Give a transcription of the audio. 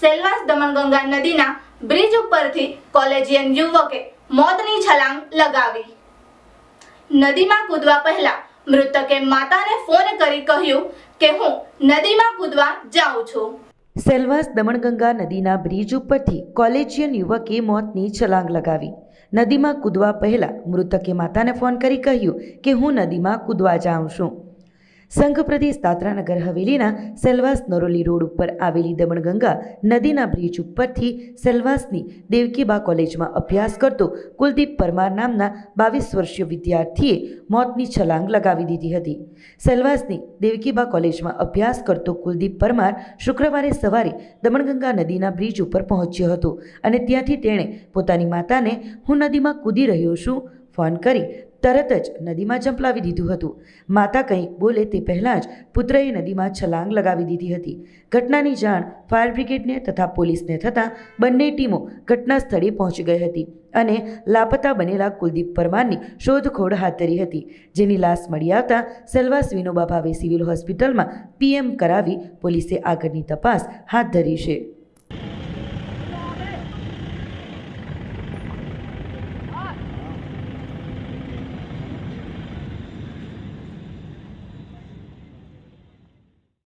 સેલવાસ દમણગંગા નદીના બ્રિજ ઉપરથી કોલેજિયન યુવકે મોતની છલાંગ લગાવી. નદીમાં કૂદવા પહેલા મૃતકે માતાને ફોન કરી કહ્યું કે હું નદીમાં કૂદવા જાઉં છું. સેલવાસ દમણગંગા નદીના બ્રિજ ઉપરથી કોલેજિયન યુવકે મોતની છલાંગ લગાવી. નદીમાં કૂદવા પહેલાં મૃતકે માતાને ફોન કરી કહ્યું કે હું નદીમાં કૂદવા જાઉં છું. સંઘ પ્રદેશ દાદરાનગર હવેલીના સેલવાસ નરોલી રોડ ઉપર આવેલી દમણગંગા નદીના બ્રિજ ઉપરથી સેલવાસની દેવકીબા કોલેજમાં અભ્યાસ કરતો કુલદીપ પરમાર નામના બાવીસ વર્ષીય વિદ્યાર્થીએ મોતની છલાંગ લગાવી દીધી હતી. સેલવાસની દેવકીબા કોલેજમાં અભ્યાસ કરતો કુલદીપ પરમાર શુક્રવારે સવારે દમણગંગા નદીના બ્રિજ ઉપર પહોંચ્યો હતો અને ત્યાંથી તેણે પોતાની માતાને હું નદીમાં કૂદી રહ્યો છું ફોન કરી તરત જ નદીમાં ઝંપલાવી દીધું હતું. માતા કંઈક બોલે તે પહેલાં જ પુત્રએ નદીમાં છલાંગ લગાવી દીધી હતી. ઘટનાની જાણ ફાયર બ્રિગેડને તથા પોલીસને થતાં બંને ટીમો ઘટના સ્થળે પહોંચી ગઈ હતી અને લાપતા બનેલા કુલદીપ પરમારની શોધખોળ હાથ ધરી હતી, જેની લાશ મળી આવતા સેલવાસ વિનોબા ભાવે સિવિલ હોસ્પિટલમાં પીએમ કરાવી પોલીસે આગળની તપાસ હાથ ધરી છે.